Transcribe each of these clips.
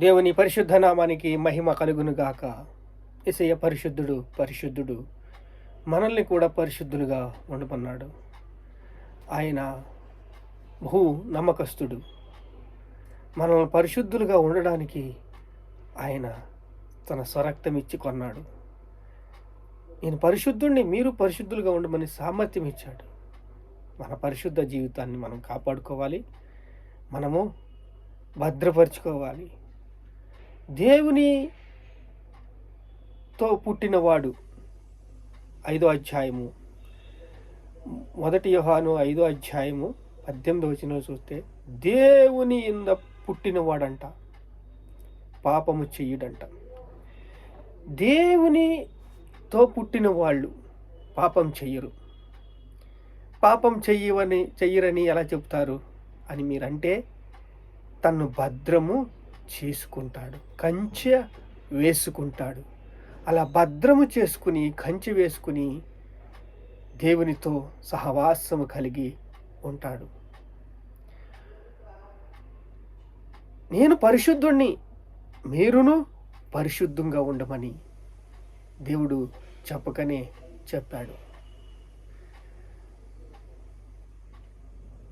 దేవుని పరిశుద్ధ నామానికి మహిమ కలుగునుగాక. ఇసయ పరిశుద్ధుడు పరిశుద్ధుడు మనల్ని కూడా పరిశుద్ధులుగా ఉండమన్నాడు ఆయన బహు నమ్మకస్తుడు. మనల్ని పరిశుద్ధులుగా ఉండడానికి ఆయన తన స్వరక్తం ఇచ్చి కొన్నాడు. ఈయన పరిశుద్ధుణ్ణి మీరు పరిశుద్ధులుగా ఉండమని సామర్థ్యం ఇచ్చాడు. మన పరిశుద్ధ జీవితాన్ని మనం కాపాడుకోవాలి. మనము భద్రపరుచుకోవాలి. దేవునితో పుట్టినవాడు. ఐదో అధ్యాయము. మొదటి యోహాను ఐదో అధ్యాయము పద్దెనిమిది వచ్చిన చూస్తే దేవుని ఇంద పుట్టినవాడంట. పాపము చెయ్యడంట దేవునితో పుట్టిన వాళ్ళు పాపం చెయ్యరు పాపం చెయ్యవని చెయ్యరని ఎలా చెప్తారు? అని మీరంటే తను భద్రము చేసుకుంటాడు కంచె వేసుకుంటాడు. అలా భద్రము చేసుకుని కంచె వేసుకుని దేవునితో సహవాసము కలిగి ఉంటాడు. నేను పరిశుద్ధుణ్ణి మీరును పరిశుద్ధంగా ఉండమని దేవుడు చెప్పకనే చెప్పాడు.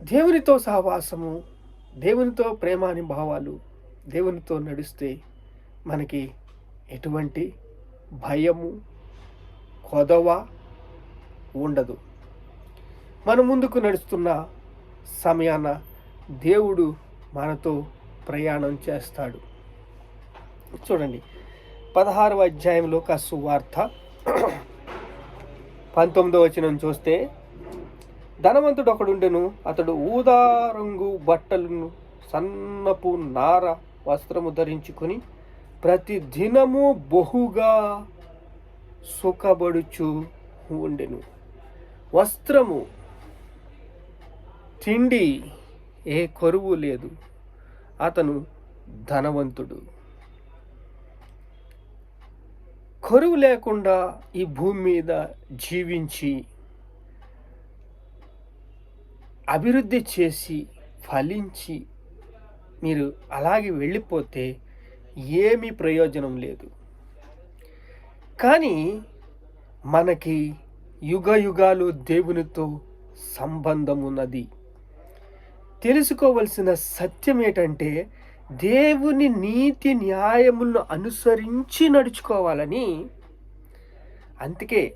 దేవునితో సహవాసము దేవునితో ప్రేమాని భావాలు దేవునితో నడిస్తే మనకి ఎటువంటి భయము కొదవ ఉండదు. మన ముందుకు నడుస్తున్న సమయాన దేవుడు మనతో ప్రయాణం చేస్తాడు. చూడండి పదహారవ అధ్యాయంలో కసు వార్త పంతొమ్మిదవ వచనం చూస్తే ధనవంతుడు ఒకడుండెను అతడు ఊదా రంగు బట్టలను సన్నపు నార వస్త్రము ధరించుకొని ప్రతి దినము బహుగా సుఖబడుచు ఉండెను. వస్త్రము తిండి ఏ కరువు లేదు. అతను ధనవంతుడు. కరువు లేకుండా ఈ భూమి మీద జీవించి అభివృద్ధి చేసి ఫలించి మీరు అలాగే వెళ్ళిపోతే ఏమీ ప్రయోజనం లేదు. కానీ మనకి యుగ యుగాలు దేవునితో సంబంధం ఉన్నది. తెలుసుకోవలసిన సత్యం ఏంటంటే దేవుని నీతి న్యాయములను అనుసరించి నడుచుకోవాలని. అందుకే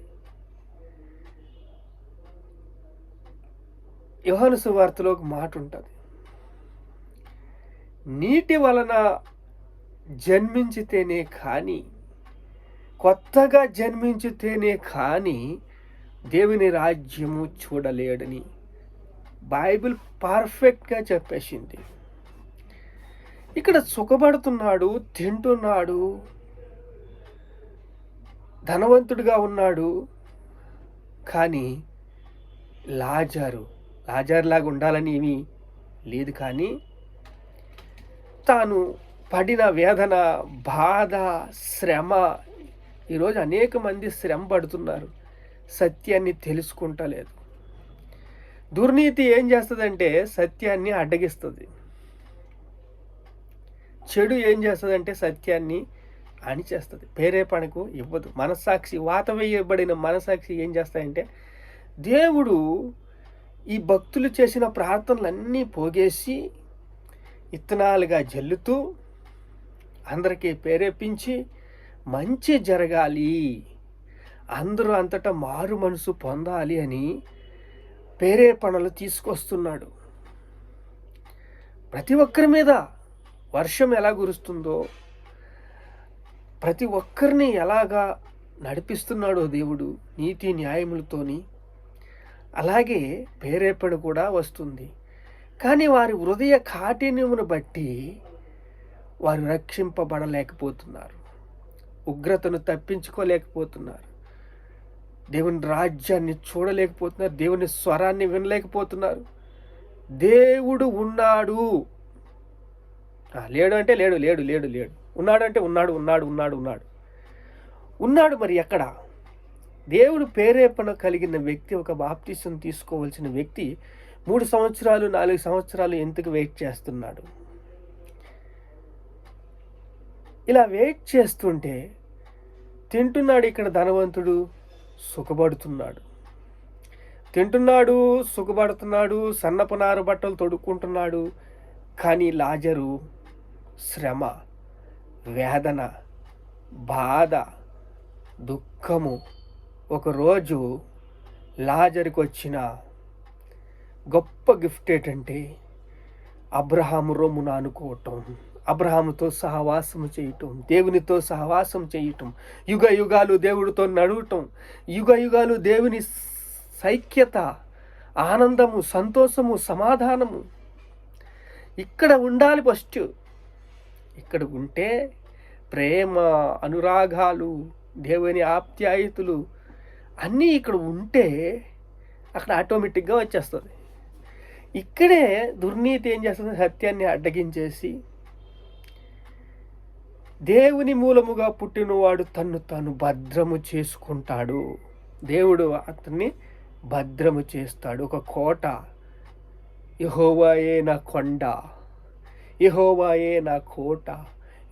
యోహాను సువార్తలో ఒక మాట ఉంటుంది నీటి వలన జన్మించితేనే కానీ కొత్తగా జన్మించితేనే కానీ దేవుని రాజ్యము చూడలేడని బైబిల్ పర్ఫెక్ట్గా చెప్పేసింది. ఇక్కడ సుఖపడుతున్నాడు తింటున్నాడు ధనవంతుడిగా ఉన్నాడు కానీ లాజారు లాజార్లాగా ఉండాలని ఏమీ లేదు కానీ తాను పడిన వేదన బాధ శ్రమ ఈరోజు అనేక మంది శ్రమ పడుతున్నారు. సత్యాన్ని తెలుసుకుంటలేదు. దుర్నీతి ఏం చేస్తుందంటే సత్యాన్ని అడ్డగిస్తుంది. చెడు ఏం చేస్తుందంటే సత్యాన్ని అణిచేస్తుంది. పేరేపణకు ఇవ్వదు. మనస్సాక్షి వాత వేయబడిన మనసాక్షి ఏం చేస్తాయంటే దేవుడు ఈ భక్తులు చేసిన ప్రార్థనలన్నీ పోగేసి ఇత్తనాలుగా జల్లుతూ అందరికీ ప్రేరేపించి మంచి జరగాలి. అందరూ అంతటా మారు మనసు పొందాలి అని ప్రేరేపణలు తీసుకొస్తున్నాడు. ప్రతి ఒక్కరి మీద వర్షం ఎలా కురుస్తుందో ప్రతి ఒక్కరిని ఎలాగా నడిపిస్తున్నాడో దేవుడు నీతి న్యాయములతోని అలాగే ప్రేరేపణ కూడా వస్తుంది. కానీ వారి హృదయ కాఠిన్యమును బట్టి వారు రక్షింపబడలేకపోతున్నారు. ఉగ్రతను తప్పించుకోలేకపోతున్నారు. దేవుని రాజ్యాన్ని చూడలేకపోతున్నారు. దేవుని స్వరాన్ని వినలేకపోతున్నారు. దేవుడు ఉన్నాడు. లేడు అంటే లేడు లేడు లేడు లేడు. ఉన్నాడు అంటే ఉన్నాడు ఉన్నాడు ఉన్నాడు ఉన్నాడు. ఉన్నాడు మరి ఎక్కడ? దేవుడు ప్రేరేపణ కలిగిన వ్యక్తి ఒక బాప్తిసం తీసుకోవాల్సిన వ్యక్తి మూడు సంవత్సరాలు నాలుగు సంవత్సరాలు ఎందుకు వెయిట్ చేస్తున్నాడు? ఇలా వెయిట్ చేస్తుంటే తింటున్నాడు ఇక్కడ ధనవంతుడు సుఖపడుతున్నాడు. తింటున్నాడు సుఖపడుతున్నాడు సన్నపనారు బట్టలు తొడుక్కుంటున్నాడు కానీ లాజరు శ్రమ వేదన బాధ దుఃఖము. ఒకరోజు లాజరికి వచ్చిన గొప్ప గిఫ్ట్ ఏంటంటే అబ్రహాము రోమును అనుకోవటం అబ్రహాముతో సహవాసం చేయటం దేవునితో సహవాసం చేయటం యుగ యుగాలు దేవుడితో నడవటం యుగ యుగాలు దేవుని సైక్యత ఆనందము సంతోషము సమాధానము. ఇక్కడ ఉండాలి ఫస్ట్. ఇక్కడ ఉంటే ప్రేమ అనురాగాలు దేవుని ఆప్యాయతలు అన్నీ ఇక్కడ ఉంటే అక్కడ ఆటోమేటిక్గా వచ్చేస్తుంది. ఇక్కడే దుర్నీతి ఏం చేస్తుంది సత్యాన్ని అడ్డగించేసి దేవుని మూలముగా పుట్టినవాడు తన్ను తాను భద్రము చేసుకుంటాడు. దేవుడు అతన్ని భద్రము చేస్తాడు. ఒక కోట. యహోవాయే నా కొండ. యహోవాయే నా కోట.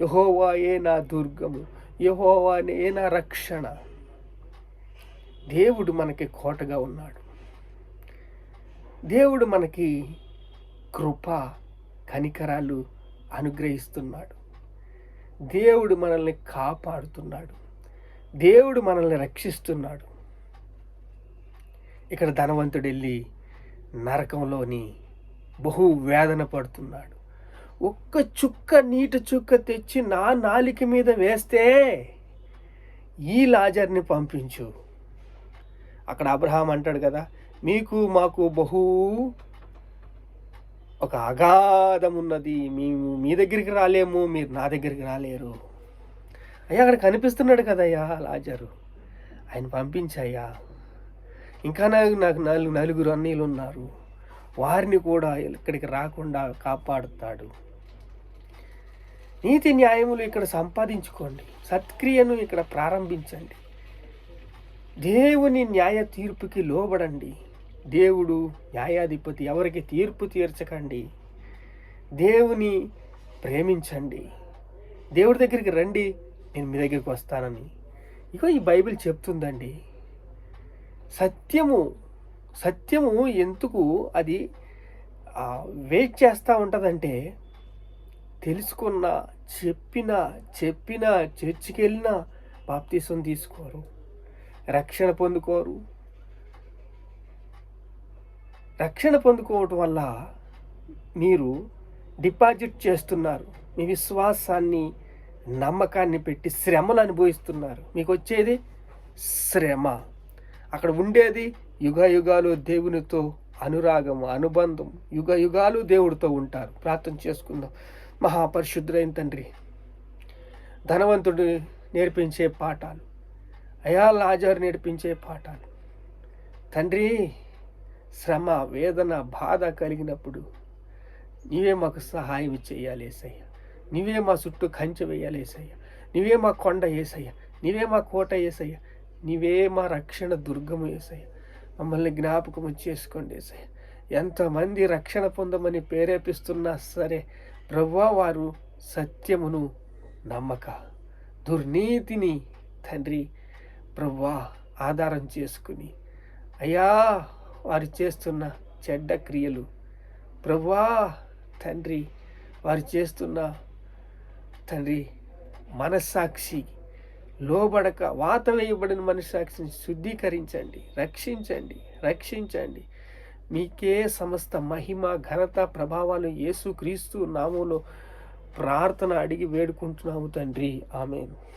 యహోవాయే నా దుర్గము. యహోవానే నా రక్షణ. దేవుడు మనకి కోటగా ఉన్నాడు. దేవుడు మనకి కృప కనికరాలు అనుగ్రహిస్తున్నాడు. దేవుడు మనల్ని కాపాడుతున్నాడు. దేవుడు మనల్ని రక్షిస్తున్నాడు. ఇక్కడ ధనవంతుడు వెళ్ళి నరకంలోని బహు వేదన పడుతున్నాడు. ఒక్క చుక్క నీటి చుక్క తెచ్చి నా నాలిక మీద వేస్తే ఈ లాజర్ని పంపించు. అక్కడ అబ్రహాం అంటాడు కదా మీకు మాకు బహు ఒక అగాధం ఉన్నది మేము మీ దగ్గరికి రాలేము మీరు నా దగ్గరికి రాలేరు. అయ్యా అక్కడ కనిపిస్తున్నాడు కదయ్యా లాజరు. ఆయన పంపించయ్యా. ఇంకా నాకు నాకు నలుగు నలుగురు అన్నీలు ఉన్నారు. వారిని కూడా ఇక్కడికి రాకుండా కాపాడుతాడు. నీతి న్యాయములు ఇక్కడ సంపాదించుకోండి. సత్క్రియను ఇక్కడ ప్రారంభించండి. దేవుని న్యాయ తీర్పుకి లోబడండి. దేవుడు న్యాయాధిపతి ఎవరికి తీర్పు తీర్చకండి. దేవుని ప్రేమించండి. దేవుడి దగ్గరికి రండి నేను మీ దగ్గరికి వస్తానని. ఇగో ఈ బైబిల్ చెప్తుందండి. సత్యము సత్యము ఎందుకు అది వెయిట్ చేస్తూ ఉంటుందంటే తెలుసుకున్న చెప్పిన చెప్పిన చర్చికి వెళ్ళినా బాప్తీసం తీసుకోరు. రక్షణ పొందుకోరు. రక్షణ పొందుకోవటం వల్ల మీరు డిపాజిట్ చేస్తున్నారు. మీ విశ్వాసాన్ని నమ్మకాన్ని పెట్టి శ్రమలు అనుభవిస్తున్నారు. మీకు వచ్చేది శ్రమ. అక్కడ ఉండేది యుగ యుగాలు దేవునితో అనురాగం అనుబంధం యుగ యుగాలు దేవుడితో ఉంటారు. ప్రార్థన చేసుకుందాం. మహాపరిశుద్ధులైన తండ్రి ధనవంతుడు నేర్పించే పాఠాలు అయా లాజారు నేర్పించే పాఠాలు. తండ్రి శ్రమ వేదన బాధ కలిగినప్పుడు నీవే మాకు సహాయం చేయాలి ఏసయ్య. నీవే మా చుట్టూ కంచె వేయాలి ఏసయ్య. నీవే మా కొండ ఏసయ్య. నీవే మా కోట ఏసయ్య. నీవే మా రక్షణ దుర్గము ఏసయ్య. మమ్మల్ని జ్ఞాపకం చేసుకోండి ఏసయ్య. ఎంతమంది రక్షణ పొందమని ప్రేరేపిస్తున్నా సరే ప్రవ్వా వారు సత్యమును నమ్మక. దుర్నీతిని తండ్రి ప్రవ్వా ఆధారం చేసుకుని అయ్యా వారు చేస్తున్న చెడ్డ క్రియలు. ప్రభువా తండ్రి వారు చేస్తున్న తండ్రి మనస్సాక్షి లోబడక వాత వేయబడిన మనస్సాక్షిని శుద్ధీకరించండి రక్షించండి రక్షించండి. మీకే సమస్త మహిమ ఘనత ప్రభావాలు యేసు క్రీస్తు నామంలో ప్రార్థన అడిగి వేడుకుంటున్నాము తండ్రి. ఆమెను.